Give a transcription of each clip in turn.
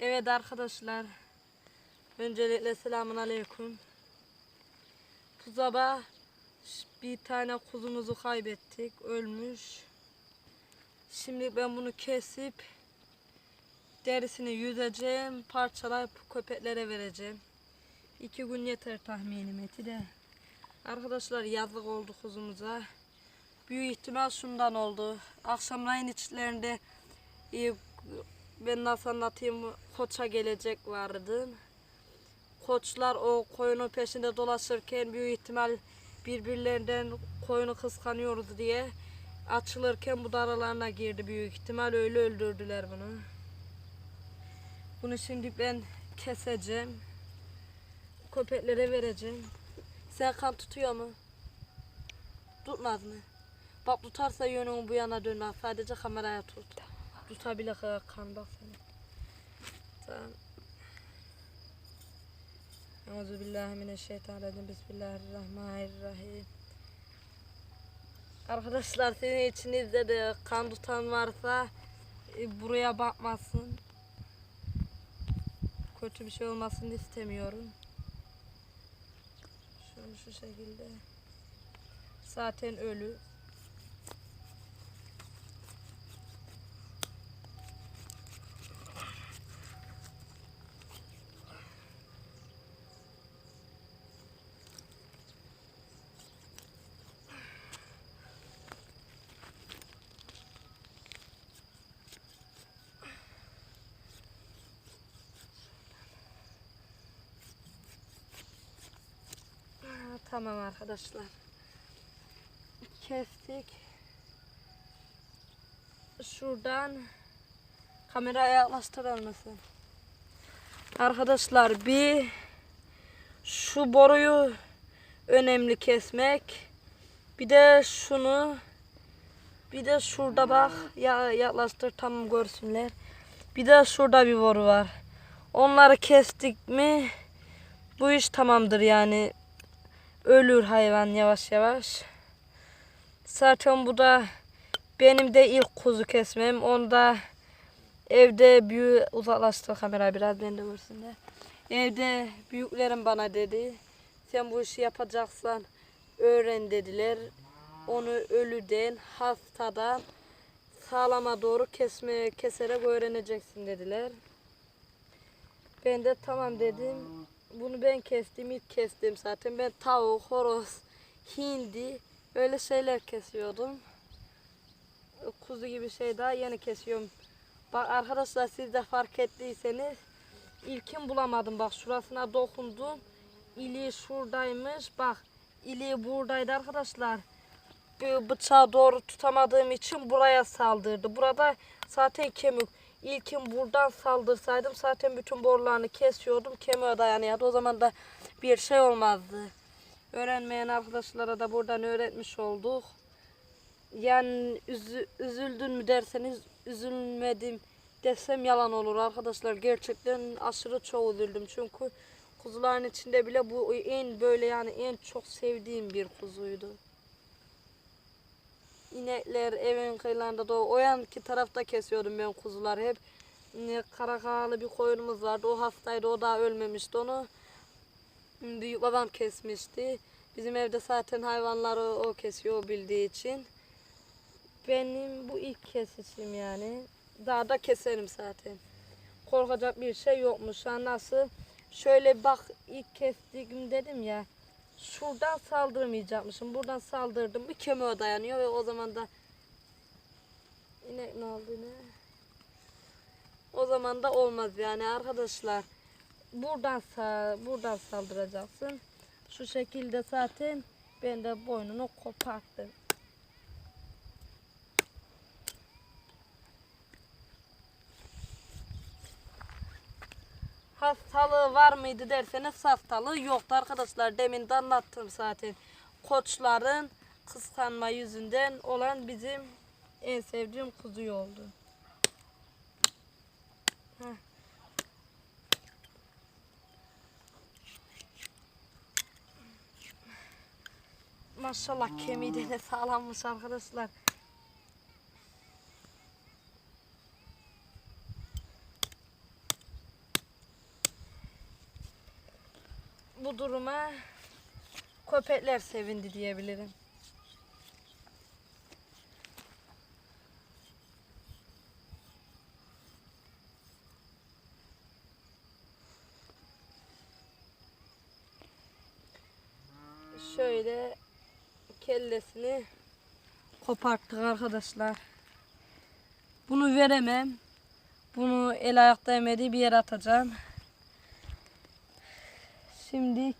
Evet arkadaşlar. Öncelikle selamun aleyküm. Bu sabah bir tane kuzumuzu kaybettik. Ölmüş. Şimdi ben bunu kesip derisini yüzeceğim. Parçalayıp köpeklere vereceğim. İki gün yeter tahminim eti de. Arkadaşlar yazık oldu kuzumuza. Büyük ihtimal şundan oldu. Akşamleyin içlerinde e, ben nasıl anlatayım koça gelecek vardı. Koçlar o koyunun peşinde dolaşırken büyük ihtimal birbirlerinden koyunu kıskanıyoruz diye açılırken bu da aralarına girdi büyük ihtimal öyle öldürdüler bunu. Bunu şimdi ben keseceğim. Köpeklere vereceğim. Sen kan tutuyor mu? Tutmaz mı? Bak tutarsa yönünü bu yana dön. bak. Sadece kameraya tut. Tutabilir ha, kan bak seni. Tamam. Euzubillahimineşşeytanirracim. Bismillahirrahmanirrahim. Arkadaşlar senin içinizde de kan tutan varsa e, buraya bakmasın. Kötü bir şey olmasını istemiyorum. Şunu şu şekilde. Zaten ölü. Tamam arkadaşlar. Kestik. Şuradan kameraya yaklaştırır mısın? Arkadaşlar bir şu boruyu önemli kesmek. Bir de şunu bir de şurada bak ya yaklaştır tam görsünler. Bir de şurada bir boru var. Onları kestik mi bu iş tamamdır yani. Ölür hayvan yavaş yavaş. Zaten bu da benim de ilk kuzu kesmem. Onda evde büyük uzaklaştır kamera biraz ben de görsünler. Evde büyüklerim bana dedi. Sen bu işi yapacaksan öğren dediler. Onu ölüden, hastadan sağlama doğru kesme keserek öğreneceksin dediler. Ben de tamam dedim. Bunu ben kestim, ilk kestim zaten. Ben tavuk, horoz, hindi öyle şeyler kesiyordum. Kuzu gibi şey daha yeni kesiyorum. Bak arkadaşlar siz de fark ettiyseniz ilkin bulamadım. Bak şurasına dokundum. İliği şuradaymış. Bak iliği buradaydı arkadaşlar. Bıçağı doğru tutamadığım için buraya saldırdı. Burada zaten kemik. İlkin buradan saldırsaydım zaten bütün borularını kesiyordum. Kemiğe dayanıyordu. O zaman da bir şey olmazdı. Öğrenmeyen arkadaşlara da buradan öğretmiş olduk. Yani üzü- üzüldün mü derseniz üzülmedim desem yalan olur arkadaşlar. Gerçekten aşırı çok üzüldüm. Çünkü kuzuların içinde bile bu en böyle yani en çok sevdiğim bir kuzuydu. İnekler evin kıyılarında da o yanki tarafta kesiyordum ben kuzuları hep. Ne, Karakalı bir koyunumuz vardı. O hastaydı. O daha ölmemişti. Onu büyük babam kesmişti. Bizim evde zaten hayvanları o kesiyor o bildiği için. Benim bu ilk kesişim yani. Daha da keserim zaten. Korkacak bir şey yokmuş. Ha nasıl? Şöyle bak ilk kestiğim dedim ya. Şuradan saldırmayacakmışım. Buradan saldırdım. Bir kemiğe dayanıyor ve o zaman da inek ne oldu ne? O zaman da olmaz yani arkadaşlar. Buradan sa buradan saldıracaksın. Şu şekilde zaten ben de boynunu koparttım. Hastalığı var mıydı derseniz hastalığı yoktu arkadaşlar. Demin de anlattım zaten. Koçların kıskanma yüzünden olan bizim en sevdiğim kuzu oldu. Maşallah kemiği de sağlammış arkadaşlar. Duruma köpekler sevindi diyebilirim. Şöyle kellesini koparttık arkadaşlar. Bunu veremem. Bunu el ayakta yemediği bir yere atacağım. Şimdi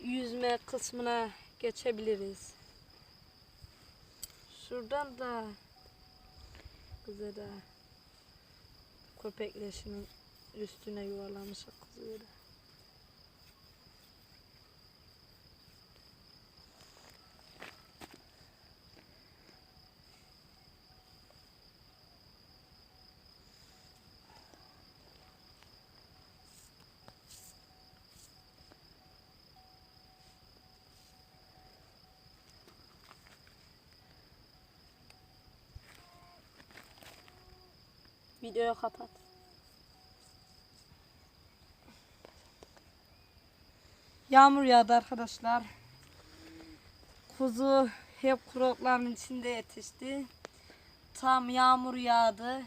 yüzme kısmına geçebiliriz. Şuradan da kızı da köpekleşinin üstüne yuvarlamış kızı da. Videoyu kapat. Yağmur yağdı arkadaşlar. Kuzu hep kurotların içinde yetişti. Tam yağmur yağdı.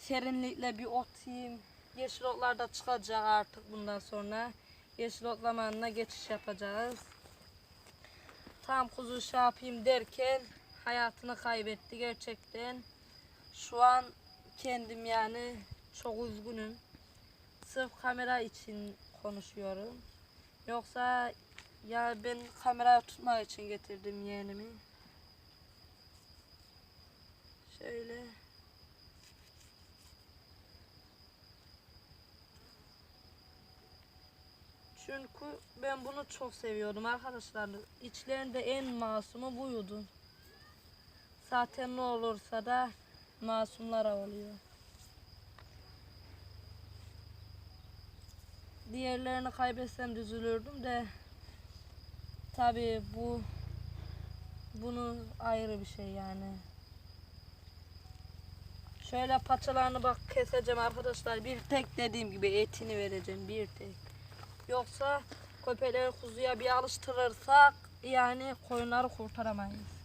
Serinlikle bir otayım. Yeşil otlar da çıkacak artık bundan sonra. Yeşil ot zamanına geçiş yapacağız. Tam kuzu şey yapayım derken hayatını kaybetti gerçekten. Şu an kendim yani çok üzgünüm. Sırf kamera için konuşuyorum. Yoksa ya ben kamerayı tutmak için getirdim yeğenimi. Şöyle. Çünkü ben bunu çok seviyordum arkadaşlar. İçlerinde en masumu buydu. Zaten ne olursa da masumlara oluyor. Diğerlerini kaybetsem de üzülürdüm de tabii bu bunu ayrı bir şey yani. Şöyle paçalarını bak keseceğim arkadaşlar. Bir tek dediğim gibi etini vereceğim bir tek. Yoksa köpekleri kuzuya bir alıştırırsak yani koyunları kurtaramayız.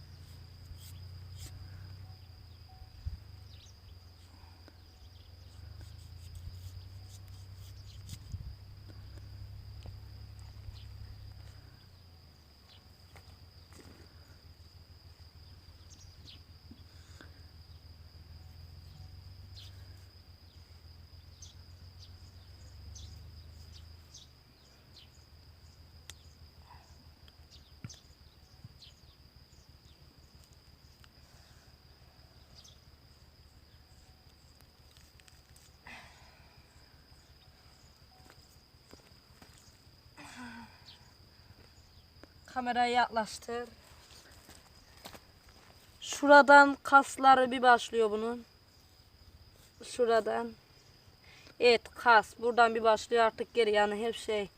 Kamerayı yaklaştır. Şuradan kasları bir başlıyor bunun. Şuradan. Evet kas. Buradan bir başlıyor artık geri yani hep şey.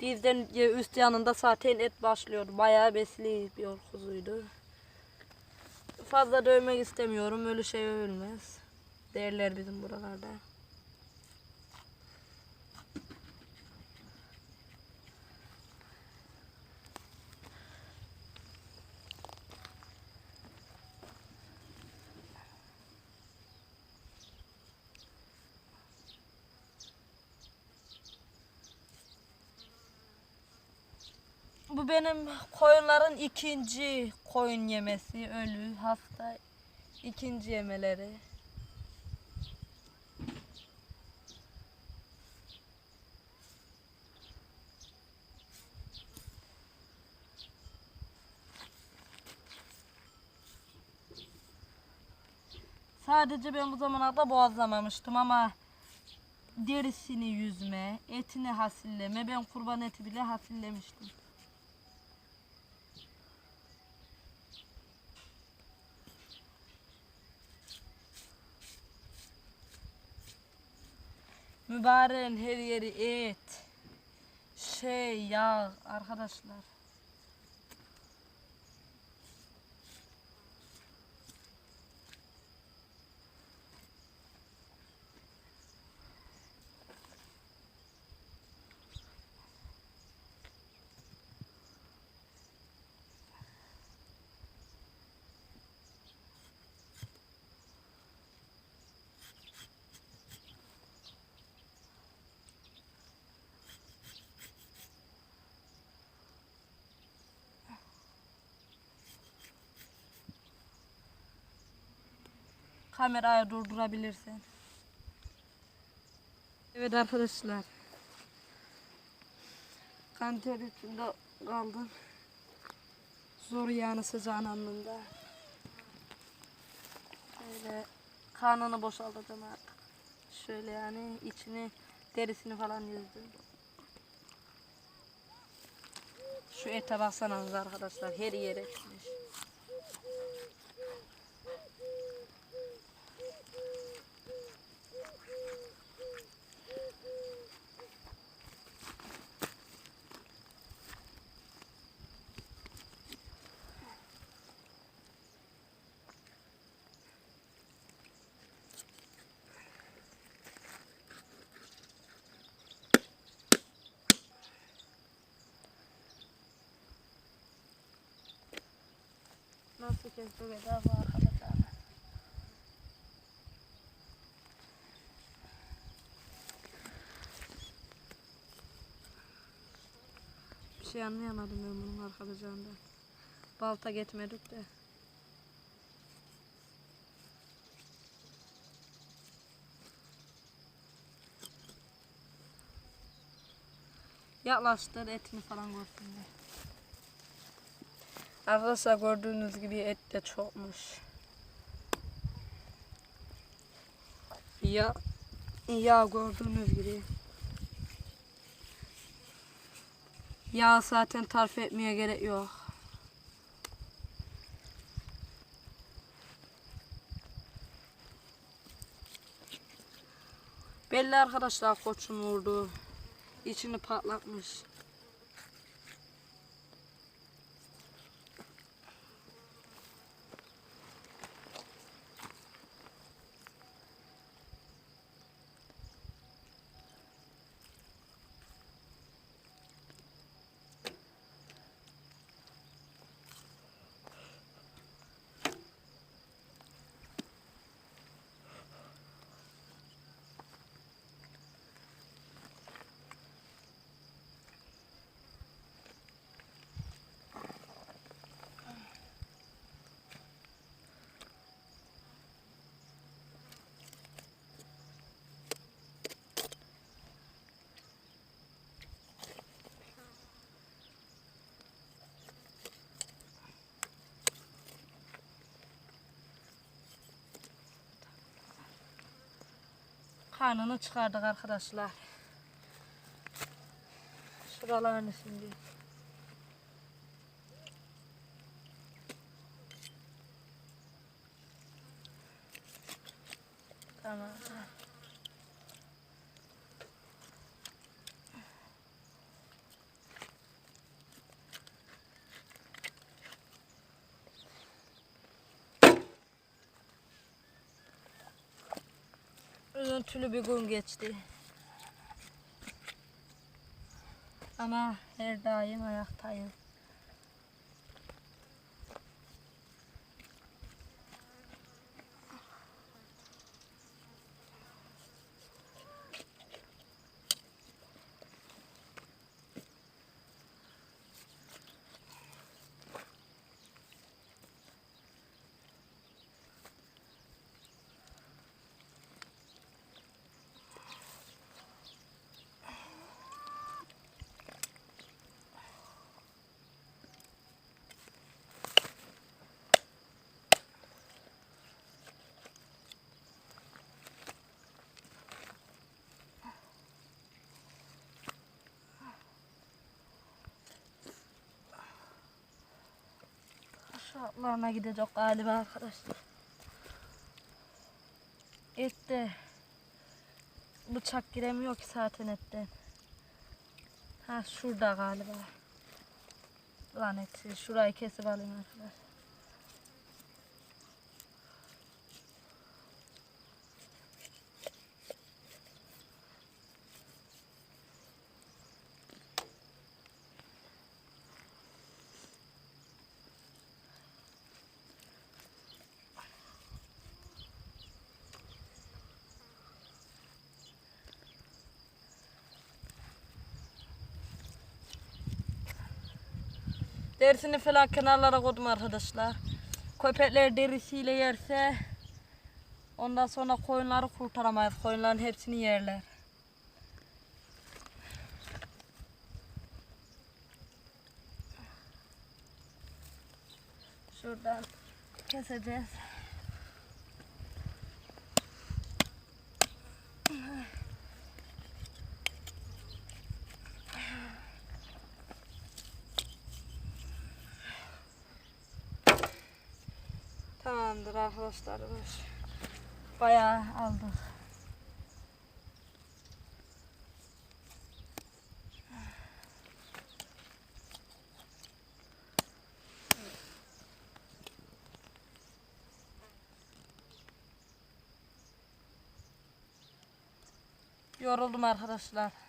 Dizden üst yanında zaten et başlıyor. Bayağı besli bir kuzuydu. Fazla dövmek istemiyorum. Öyle şey ölmez. Derler bizim buralarda. Bu benim koyunların ikinci koyun yemesi. Ölü, hasta. ikinci yemeleri. Sadece ben bu zamana kadar boğazlamamıştım ama derisini yüzme, etini hasilleme, ben kurban eti bile hasillemiştim. Mübareğin her yeri et. Şey yağ arkadaşlar. Kamerayı durdurabilirsin. Evet arkadaşlar. Kanter içinde kaldım. Zor yani sıcağın anında. Şöyle karnını boşaltacağım artık. Şöyle yani içini derisini falan yüzdüm. Şu ete baksanız arkadaşlar her yere etmiş. Kestik eder bu arkadaşlar? Bir şey anlayamadım ben bunun arkadaşlarından. Balta getmedik de. Yaklaştır etini falan görsünler. Arkadaşlar gördüğünüz gibi et de çokmuş. Ya ya gördüğünüz gibi. Yağ zaten tarif etmeye gerek yok. Belli arkadaşlar koçun vurdu. İçini patlatmış. Karnını çıkardık arkadaşlar. Şuralarını şimdi. Tamam. Üzüntülü bir gün geçti. Ama her daim ayaktayım. Aşağılarına gidecek galiba arkadaşlar. Ette bıçak giremiyor ki zaten etten. Ha şurada galiba. Lan eti şurayı kesip alayım arkadaşlar. Derisini falan kenarlara koydum arkadaşlar. Köpekler derisiyle yerse Ondan sonra koyunları kurtaramayız. Koyunların hepsini yerler. Şuradan keseceğiz. Tamamdır arkadaşlarımız. Bayağı aldık. Yoruldum arkadaşlar.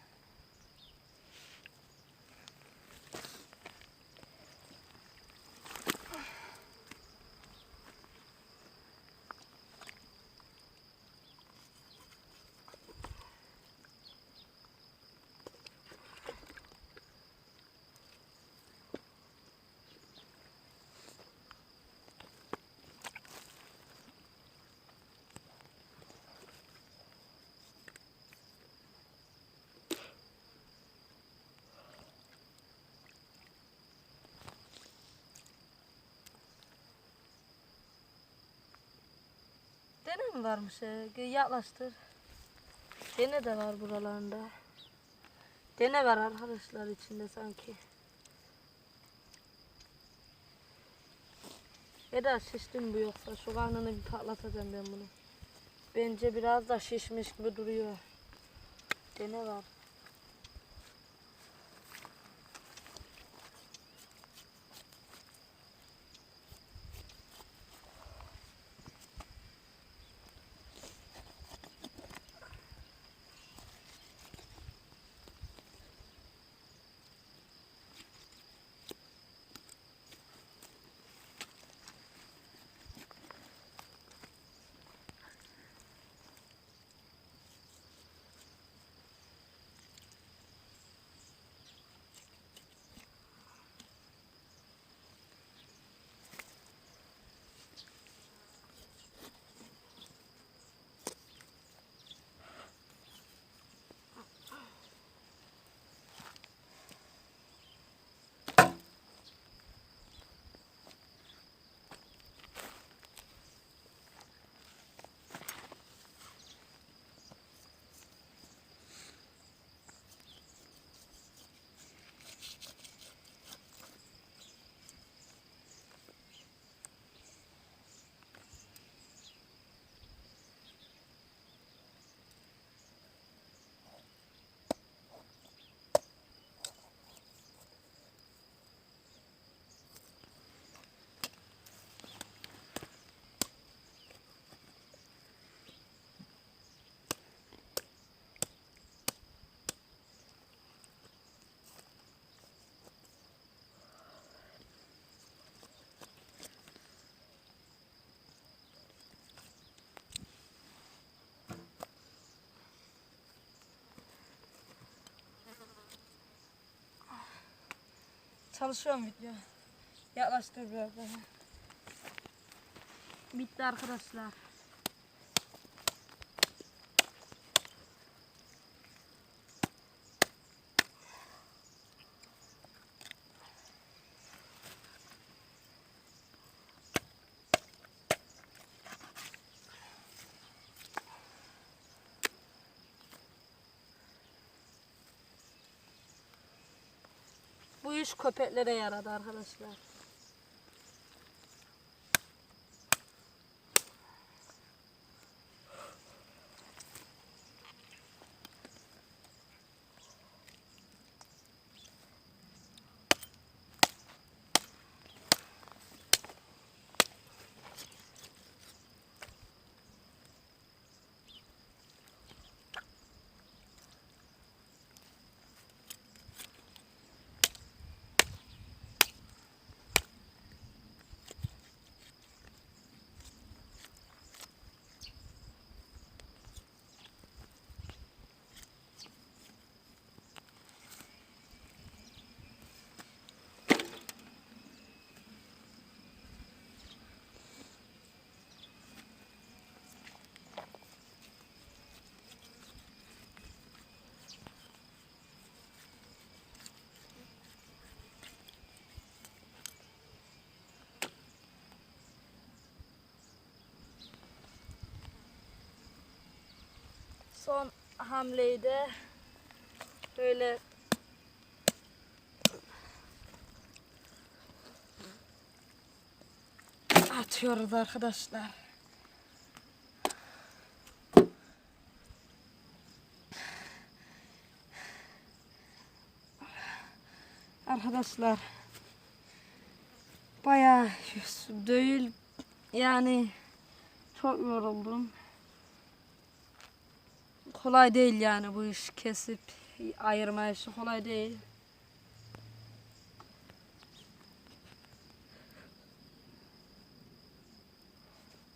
Dene mi varmış? Gel Yaklaştır. Dene de var buralarında. Dene var arkadaşlar içinde sanki. Eda şişti mi bu yoksa? Şu karnını bir patlatacağım ben bunu. Bence biraz da şişmiş gibi duruyor. Dene var. Çalışıyorum video. Yaklaştır biraz daha. Bitti arkadaşlar. İş köpeklere yaradı arkadaşlar. Son hamleyi de böyle atıyoruz arkadaşlar. Arkadaşlar bayağı değil yani çok yoruldum. Kolay değil yani bu iş kesip ayırma işi kolay değil.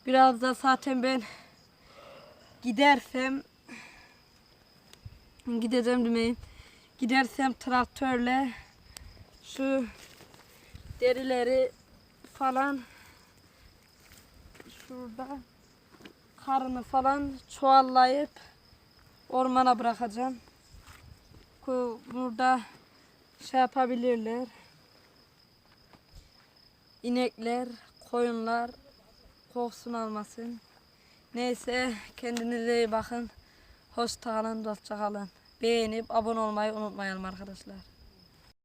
Biraz da zaten ben gidersem gideceğim demeyeyim. Gidersem traktörle şu derileri falan şurada karını falan çuvallayıp ormana bırakacağım. Bu- Burada şey yapabilirler. İnekler, koyunlar kokusun almasın. Neyse kendinize iyi bakın. Hoşça kalın, dostça. Beğenip abone olmayı unutmayalım arkadaşlar.